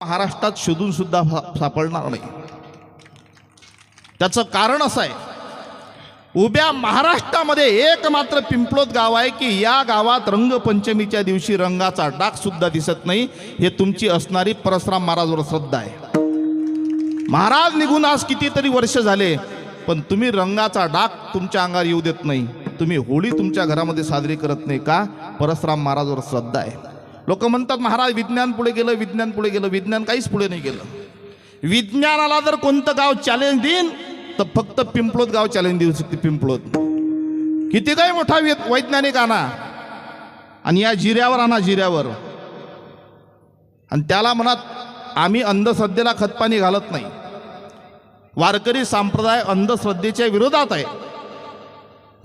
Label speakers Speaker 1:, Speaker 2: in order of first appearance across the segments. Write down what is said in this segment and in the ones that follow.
Speaker 1: महाराष्ट्रात शोधून सुद्धा सापडणार नाही. त्याचं कारण असं आहे उभ्या महाराष्ट्रामध्ये एक मात्र गाव आहे की या गावात रंगपंचमीच्या दिवशी रंगाचा डाग सुद्धा दिसत नाही. हे तुमची असणारी परशुराम महाराजवर श्रद्धा आहे. महाराज निघून आज कितीतरी वर्ष झाले पण तुम्ही रंगाचा डाग तुमच्या अंगावर येऊ देत नाही. तुम्ही होळी तुमच्या घरामध्ये साजरी करत नाही का? परशुराम महाराजवर श्रद्धा आहे. लोक म्हणतात महाराज विज्ञान पुढे गेलं विज्ञान पुढे गेलं विज्ञान काहीच पुढे नाही गेलं. विज्ञानाला जर कोणतं गाव चॅलेंज देईन तर फक्त पिंपळोत गाव चॅलेंज देऊ शकते पिंपळोत किती काही मोठा वैज्ञानिक आणा. आणि या जिऱ्यावर आणा जिऱ्यावर. आणि त्याला म्हणत आम्ही अंधश्रद्धेला खतपाणी घालत नाही. वारकरी संप्रदाय अंधश्रद्धेच्या विरोधात आहे.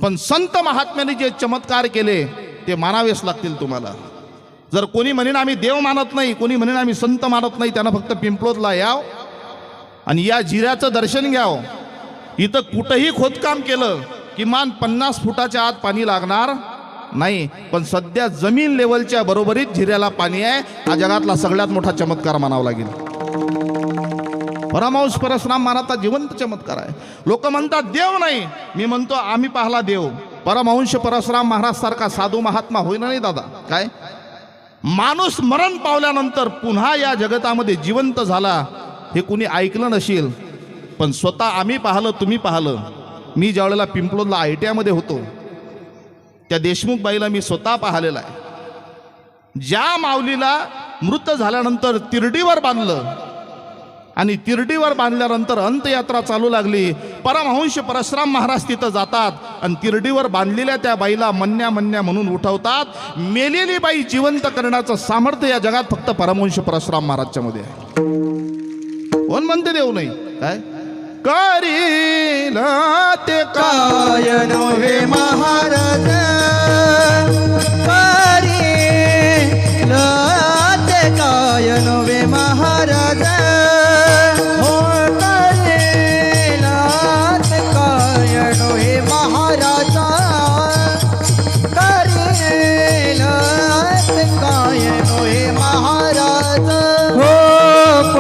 Speaker 1: पण संत महात्म्याने जे चमत्कार केले ते मानावेच लागतील तुम्हाला. जर कोणी म्हणेन आम्ही देव मानत नाही कोणी म्हणेन आम्ही संत मानत नाही त्यांना फक्त पिंपलोदला याव आणि या जिऱ्याचं दर्शन घ्याव. इथं कुठंही खोदकाम केलं किमान पन्नास फुटाच्या आत पाणी लागणार नाही. पण सध्या जमीन लेवलच्या बरोबरीत जिऱ्याला पाणी आहे. हा जगातला सगळ्यात मोठा चमत्कार मानावा लागेल. परमांश परशुराम महाराजचा जिवंत चमत्कार आहे. लोक म्हणतात देव नाही. मी म्हणतो आम्ही पाहला देव. परमहंश परशुराम महाराज सारखा साधू महात्मा होईना नाही दादा. काय? माणूस मरण पावल्यानंतर पुन्हा या जगतामध्ये जिवंत झाला हे कुणी ऐकलं नसेल पण स्वतः आम्ही पाहिलं तुम्ही पाहिलं. मी ज्या वेळेला पिंपलोदला आय टी आयमध्ये होतो त्या देशमुख बाईला मी स्वतः पाहिलेला आहे. ज्या माऊलीला मृत झाल्यानंतर तिरडीवर बांधलं आणि तिरडीवर बांधल्यानंतर अंतयात्रा चालू लागली. परमहंश परशुराम महाराज तिथं जातात आणि तिरडीवर बांधलेल्या त्या बाईला मन्या मन्या म्हणून उठवतात. मेलेली बाई जिवंत करण्याचं सामर्थ्य या जगात फक्त परमहंश परशुराम महाराजच्या मध्ये आहे. कोण म्हणते देऊ नाही काय? करील ते काय
Speaker 2: महाराज.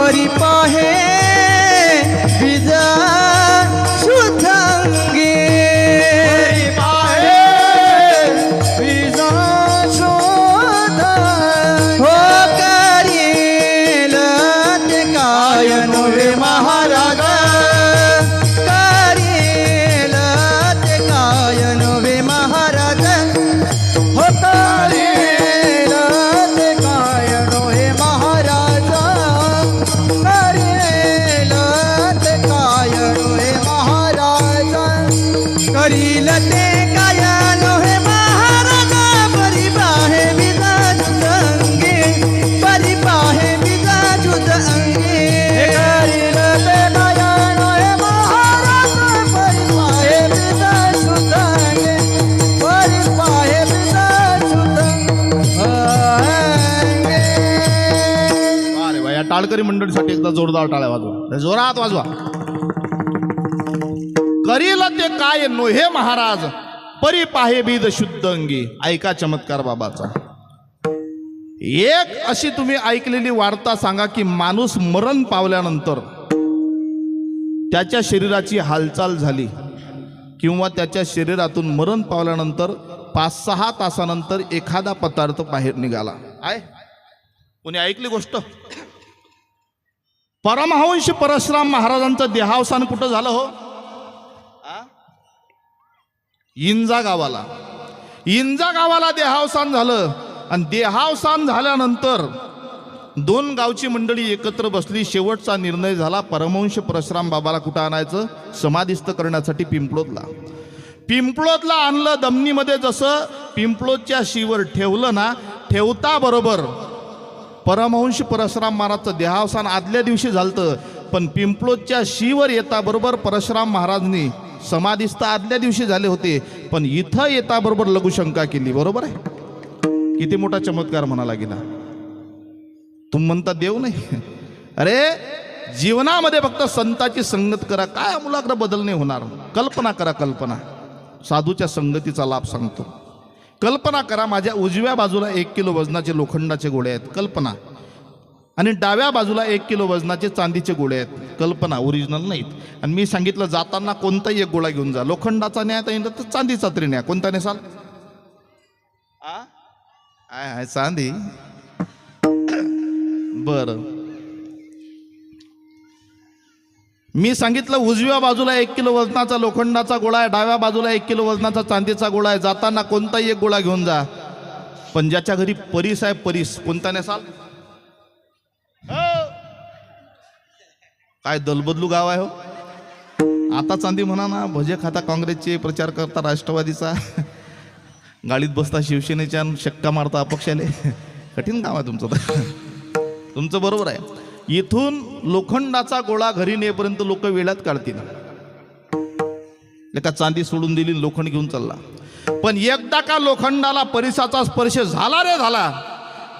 Speaker 2: परी पाहे करील ते काय नव्हे महाराज परी पाहे विजा अंगे परी पाहे विजा अंगे. करील ते काय नव्हे महाराज परी पाहे विजा अंगे परी पाहे विजा अंगे.
Speaker 1: अरे वा या टाळकरी मंडळीसाठी एकदा जोरदार टाळ्या वाजवा. जोरात वाजवा. करील ते काय नोहे महाराज? परी पाहे बीज शुद्ध अंगी. ऐका चमत्कार बाबाचा. एक अशी तुम्ही ऐकलेली वार्ता सांगा की माणूस मरण पावल्यानंतर त्याच्या शरीराची हालचाल झाली किंवा त्याच्या शरीरातून मरण पावल्यानंतर पाच सहा तासानंतर एखादा पदार्थ बाहेर निघाला. आहे कोणी ऐकली गोष्ट? परमहंश परशुराम महाराजांचं देहावसान कुठं झालं हो? इंजा गावाला. इंजा गावाला देहावसान झालं. आणि देहावसान झाल्यानंतर दोन गावची मंडळी एकत्र बसली. शेवटचा निर्णय झाला. परमहंश परशुराम बाबाला कुठं आणायचं? समाधिस्थ करण्यासाठी पिंपळोतला पिंपळोतला आणलं दमनीमध्ये जसं पिंपलोदच्या शिवर ठेवलं ना ठेवता बरोबर. परमहंश परशुराम महाराजचं देहावसान आदल्या दिवशी झालतं. पण पिंपळोतच्या शीवर येता बरोबर परशुराम महाराजनी समाधीस्थ आदल्या दिवशी झाले होते पण इथं येता बरोबर लघुशंका केली बरोबर आहे? किती मोठा चमत्कार म्हणाला गेला. तुम्ही म्हणता देव नाही. अरे जीवनामध्ये फक्त संताची संगत करा काय अमूलाग्र बदल नाही होणार? कल्पना करा कल्पना. साधूच्या संगतीचा लाभ सांगतो. कल्पना करा माझ्या उजव्या बाजूला एक किलो वजनाचे लोखंडाचे गोळे आहेत. कल्पना. आणि डाव्या बाजूला एक किलो वजनाचे चांदीचे गोळे आहेत. कल्पना ओरिजिनल नाहीत. आणि मी सांगितलं जाताना कोणताही एक गोळा घेऊन जा. लोखंडाचा न्याय तर तर चांदीचा तरी न्या कोणता नेसाल आ? आहे आहे चांदी. बर. मी सांगितलं उजव्या बाजूला एक किलो वजनाचा लोखंडाचा गोळा आहे डाव्या बाजूला एक किलो वजनाचा चांदीचा गोळा आहे. जाताना कोणताही एक गोळा घेऊन जा. पण ज्याच्या घरी परीस आहे परीस. कोणता नेसाल हो. काय दलबदलू गाव आहे हो? आता चांदी म्हणा ना भजे खाता काँग्रेसचे प्रचार करता राष्ट्रवादीचा. गाडीत बसता शिवसेनेच्या आणि शक्का मारता अपक्षाले. कठीण काम आहे तुमचं तर. तुमचं बरोबर आहे. इथून लोखंडाचा गोळा घरी नेपर्यंत लोक वेळात काढतील. एका चांदी सोडून दिली आणि लोखंड घेऊन चालला. पण एकदा का लोखंडाला परिसाचा स्पर्श झाला रे झाला.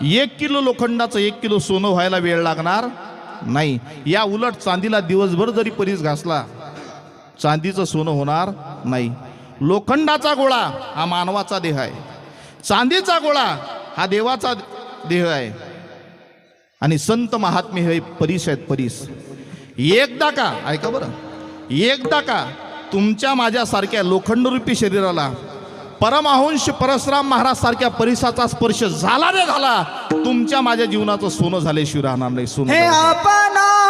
Speaker 1: एक किलो लोखंडाचं एक किलो सोनं व्हायला वेळ लागणार. नाही. या उलट चांदीला दिवसभर जरी परीस घासला चांदीचं सोनं होणार नाही. लोखंडाचा गोळा हा मानवाचा देह आहे. चांदीचा गोळा हा देवाचा देह आहे. आणि संत महात्मे हे परीस आहेत परीस. एकदा का ऐका बरं. एकदा का तुमच्या माझ्यासारख्या लोखंडरूपी शरीराला परमहंश परशुराम महाराज सारख्या परिसाचा स्पर्श झाला रे झाला तुमच्या माझ्या जीवनाचं सोनं झाल्याशिवाय राहणार नाही सोनं
Speaker 2: हे
Speaker 1: झालं.
Speaker 2: आपणा